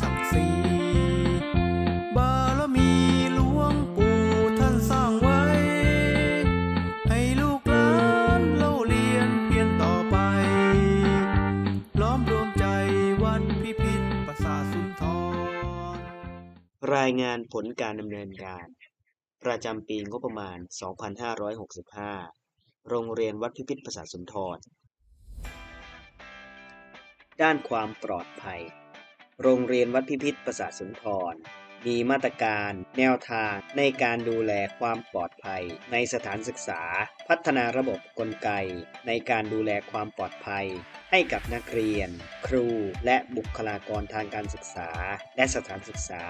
ศักดิ์ศรีบารมีหลวงปู่ท่านสร้างไว้ ให้ลูกหลานเล่าเรียนเพียรต่อไป ล้อมรวมใจวัดพิพิธปราสาสุนทร รายงานผลการดำเนินการ ประจำปีงบประมาณ 2565 โรงเรียนวัดพิพิธภาษาสุนทรด้านความปลอดภัย โรงเรียนวัดพิพิธภาษาทสุนทร มีมาตรการแนวทางในการดูแลความปลอดภัย ในสถานศึกษา พัฒนาระบบกลไก ในการดูแลความปลอดภัย ให้กับนักเรียน ครูและบุคลากรทางการศึกษา และสถานศึกษา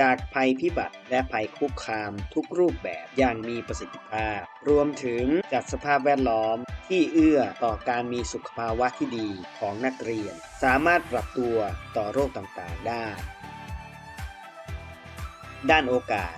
จากภัยพิบัติและภัยคุกคามทุกรูปแบบอย่างมีประสิทธิภาพ รวมถึงจัดสภาพแวดล้อม ที่เอื้อต่อการมีสุขภาวะที่ดีของนักเรียน สามารถปรับตัวต่อโรคต่างๆได้ ด้านโอกาส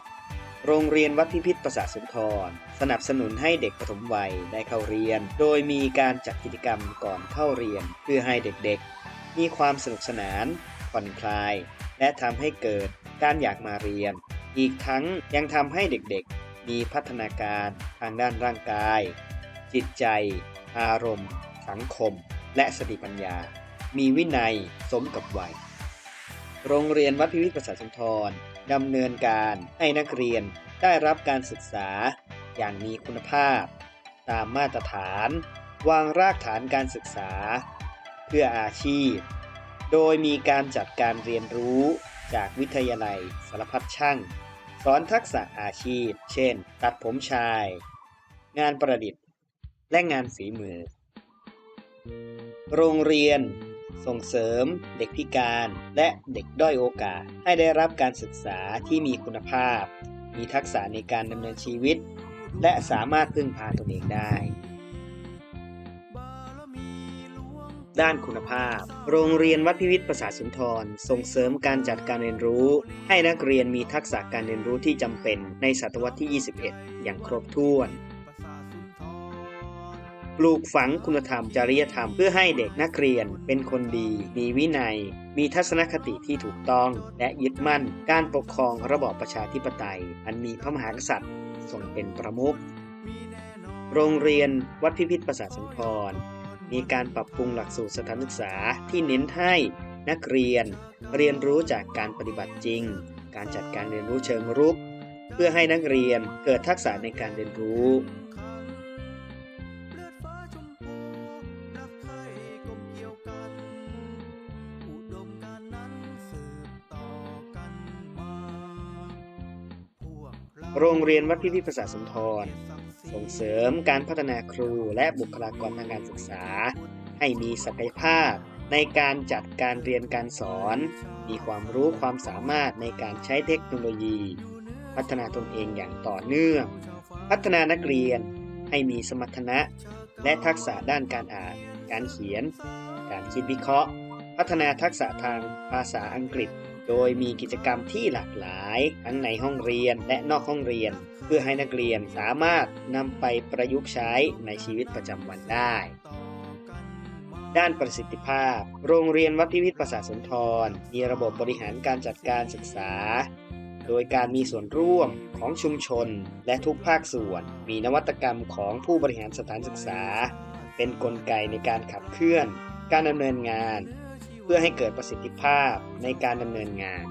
โรงเรียนวัดพิพิธประสาทสุนทร สนับสนุนให้เด็กปฐมวัยได้เข้าเรียน โดยมีการจัดกิจกรรมก่อนเข้าเรียน เพื่อให้เด็กๆ มีความสนุกสนานผ่อนคลาย และทำให้เกิดการอยากมาเรียน อีกทั้งยังทำให้เด็กๆ มีพัฒนาการทางด้านร่างกาย จิตใจ อารมณ์ สังคม และสติปัญญา มีวินัยสมกับวัย โรงเรียนวัดพิพิธประสาทสุนทรดำเนินการให้นักเรียนได้รับการศึกษาอย่างมีคุณภาพ ตามมาตรฐาน วางรากฐานการศึกษา เพื่ออาชีพ โดยมีการจัดการเรียนรู้จากวิทยาลัยสารพัดช่าง สอนทักษะอาชีพ เช่น ตัดผมชาย งานประดิษฐ์ และงานฝีมือ โรงเรียน ส่งเสริม เด็กพิการและเด็กด้อยโอกาส ให้ได้รับการศึกษาที่มีคุณภาพ มีทักษะในการดำเนินชีวิต และสามารถพึ่งพาตนเองได้ด้านคุณภาพ โรงเรียนวัดพิวิทย์ประสาสุนทร ส่งเสริมการจัดการเรียนรู้ ให้นักเรียนมีทักษะการเรียนรู้ที่จำเป็นในศตวรรษที่ 21 อย่างครบถ้วน ปลูกฝังคุณธรรมจริยธรรมเพื่อให้เด็กนักเรียนเป็นคนดี มีวินัย มีทัศนคติที่ถูกต้อง และยึดมั่น การปกครองระบอบประชาธิปไตย อันมีพระมหากษัตริย์ทรงเป็นประมุขโรงเรียนวัดพิพิธประสาทสมพรมีการปรับปรุงหลักสูตรสถานศึกษาที่เน้นให้นักเรียน เรียนรู้จากการปฏิบัติจริง การจัดการเรียนรู้เชิงรุก เพื่อให้นักเรียนเกิดทักษะในการเรียนรู้ โรงเรียนวัดพิพิธภาษาสุนทรส่งเสริมการพัฒนาครูและบุคลากรทางการศึกษา ให้มีศักยภาพในการจัดการเรียนการสอน มีความรู้ความสามารถในการใช้เทคโนโลยี พัฒนาตนเองอย่างต่อเนื่อง พัฒนานักเรียนให้มีสมรรถนะ และทักษะด้านการอ่าน การเขียน การคิดวิเคราะห์ พัฒนาทักษะทางภาษาอังกฤษ โดยมีกิจกรรมที่หลากหลาย ทั้งในห้องเรียนและนอกห้องเรียน เพื่อให้นักเรียนสามารถนำไปประยุกต์ใช้ในชีวิตประจำวันได้ด้านประสิทธิภาพ โรงเรียนวัดพิพิธประสาทสุนทร มีระบบบริหารการจัดการศึกษา โดยการมีส่วนร่วมของชุมชนและทุกภาคส่วน มีนวัตกรรมของผู้บริหารสถานศึกษา เป็นนกลไกในการขับเคลื่อน การดำเนินงาน พื่อให้เกิดประสิทธิภาพในการดำเนินงาน